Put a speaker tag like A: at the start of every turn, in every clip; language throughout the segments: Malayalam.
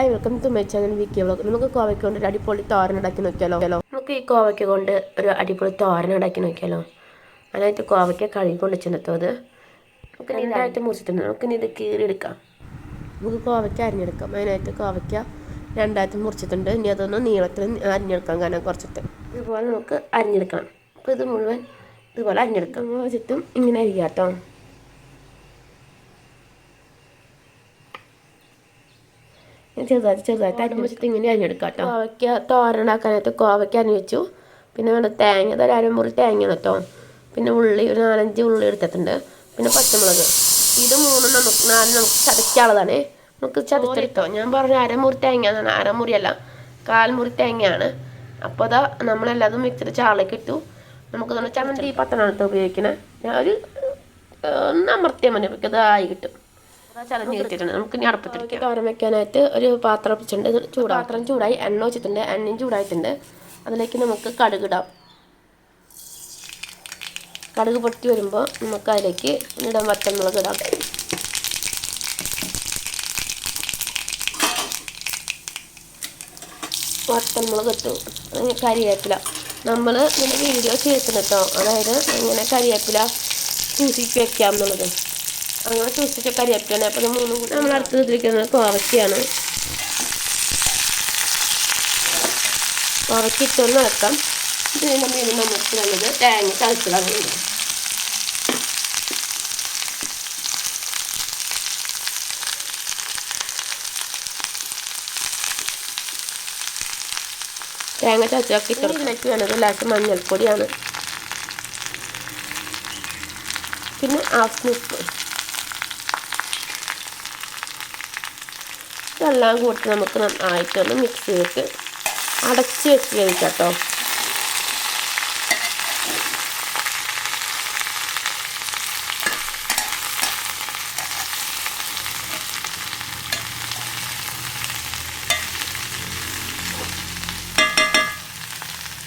A: Hi welcome to my channel Vicky vlog നമുക്ക് കോവയ്ക്ക കൊണ്ട് ഒരു അടിപൊളി തോരൻ ഉണ്ടാക്കി നോക്കിയാലോ? നമുക്ക് ഈ കോവയ്ക്ക കൊണ്ട് ഒരു അടിപൊളി തോരൻ ഉണ്ടാക്കി നോക്കിയാലോ? അതിനായിട്ട് കോവയ്ക്ക കഴുകി കൊണ്ട് ചെന്നെത്തോ അത്. നമുക്ക് രണ്ടായിട്ട് മുറിച്ചിട്ടുണ്ട്. നമുക്ക് ഇത് കീറിയെടുക്കാം. നമുക്ക് കോവയ്ക്ക അരിഞ്ഞെടുക്കാം. അതിനായിട്ട് കോവയ്ക്ക രണ്ടായിട്ട് മുറിച്ചിട്ടുണ്ട്. ഇനി അതൊന്ന് നീളത്തിൽ അരിഞ്ഞെടുക്കാം കാരണം കുറച്ചിട്ട്. ഇതുപോലെ നമുക്ക് അരിഞ്ഞെടുക്കണം. അപ്പോൾ ഇത് മുഴുവൻ ഇതുപോലെ അരിഞ്ഞെടുക്കാം. ചുറ്റും ഇങ്ങനെ അരിയാം ചെറുതായിട്ട് ചെറുതായിട്ട് അരിഞ്ഞ് വെച്ചിട്ട് ഇങ്ങനെ അരിഞ്ഞെടുക്കാം കേട്ടോ കോവയ്ക്ക തോരനാക്കാനായിട്ട് കോവയ്ക്ക അരിഞ്ഞ് വെച്ചു. പിന്നെ വേണ്ട തേങ്ങ ഒരു അരമുറി തേങ്ങ കേട്ടോ. പിന്നെ ഉള്ളി ഒരു നാലഞ്ച് ഉള്ളി എടുത്തിട്ടുണ്ട്. പിന്നെ പച്ചമുളക്. ഇത് മൂന്നും നമുക്ക് നാല് നമുക്ക് ചതയ്ക്കാനുള്ളതാണ്. നമുക്ക് ചതച്ചെടുത്തോ ഞാൻ പറഞ്ഞ അരമുറി തേങ്ങ എന്നാണ്. അരമുറിയല്ല കാൽമുറി തേങ്ങയാണ്. അപ്പോൾ അതാ നമ്മളെല്ലാതും മിക്സിയുടെ ചാളയ്ക്ക് ഇട്ടു. നമുക്ക് നമ്മൾ ചമ്മന്തി പത്തനാണത്തെ ഉപയോഗിക്കണേ. ഞാൻ ഒരു ഒന്ന് അമർത്തിയാൽ മതി. നമുക്ക് അത് ആയി കിട്ടും. ചലഞ്ഞ് കിട്ടിയിട്ടുണ്ട് നമുക്ക് ഇനി അടുപ്പത്തിരിക്കാം തോരൻ വെക്കാനായിട്ട് ഒരു പാത്രം വെച്ചിട്ടുണ്ട്. ചൂട് പാത്രം ചൂടായി. എണ്ണ വെച്ചിട്ടുണ്ട് എണ്ണയും ചൂടായിട്ടുണ്ട്. അതിലേക്ക് നമുക്ക് കടുകിടാം കടുക് പൊട്ടി വരുമ്പോൾ നമുക്ക് അതിലേക്ക് ഇടാൻ വറ്റമുളക് ഇടാം. വറ്റമുളക് ഇട്ടു. അങ്ങനെ കരിവേപ്പില നമ്മൾ ഇങ്ങനെ വീഡിയോ ചെയ്തിട്ടുണ്ട് കേട്ടോ. അതായത് ഇങ്ങനെ കരിവേപ്പില ചൂസിക്ക് വെക്കാം എന്നുള്ളത്. അങ്ങനെ സൂക്ഷിച്ച കരിവേപ്പിലാണ് അപ്പോൾ മൂന്നും കൂടി നമ്മൾ അടുത്ത് ഇതിരിക്കുന്നത് കോവയ്ക്കാണ് കോവയ്ക്ക് ഇട്ടൊന്ന് നടക്കാം ഇതിന്റെ മീൻ നമുക്ക് നല്ലത് തേങ്ങ തളിച്ചിടാറുണ്ട് തേങ്ങ ചതച്ചൊക്കെ ഇതിലേക്ക് വേണത് ലാസ്റ്റ് മഞ്ഞൾപ്പൊടിയാണ്. പിന്നെ ഹാഫ് സ്പൂൺ ഇതെല്ലാം കൂട്ടി നമുക്ക് നന്നായിട്ടൊന്ന് മിക്സ് ചെയ്തിട്ട് അടച്ച് വെച്ച് കഴിക്കാം കേട്ടോ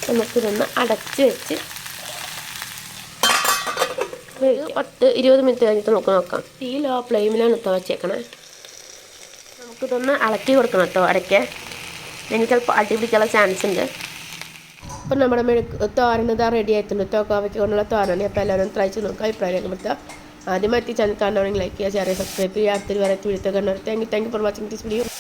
A: നമുക്കിതൊന്ന് അടച്ച് വെച്ച് പത്ത് ഇരുപത് മിനിറ്റ് കഴിഞ്ഞിട്ട് നമുക്ക് നോക്കാം. ഈ ലോ ഫ്ലെയിമിലാണ് ഇത്ത വെച്ചേക്കണേ. നമുക്കിതൊന്ന് ഇളക്കി കൊടുക്കണം കേട്ടോ ഇടയ്ക്ക് എനിക്ക് ചിലപ്പോൾ അടി പിടിക്കാനുള്ള ചാൻസ് ഉണ്ട്. അപ്പം നമ്മുടെ മെഴുക്ക് തോരനത് റെഡി ആയിട്ടുണ്ട് തോക്കാവയ്ക്ക് കൊണ്ടുള്ള തോരണ് അപ്പോൾ എല്ലാവരും ട്രൈ ചെയ്ത് നോക്കുക അഭിപ്രായം രേഖപ്പെടുത്തുക ആദ്യമായിട്ട് ചാനൽ കാണണമെങ്കിൽ ലൈക്ക് ചെയ്യുക ഷെയർ സബ്സ്ക്രൈബ് ചെയ്യുക. അടുത്തൊരു വരെ വീഡിയോ കണ്ടു thank you thank you for watching this video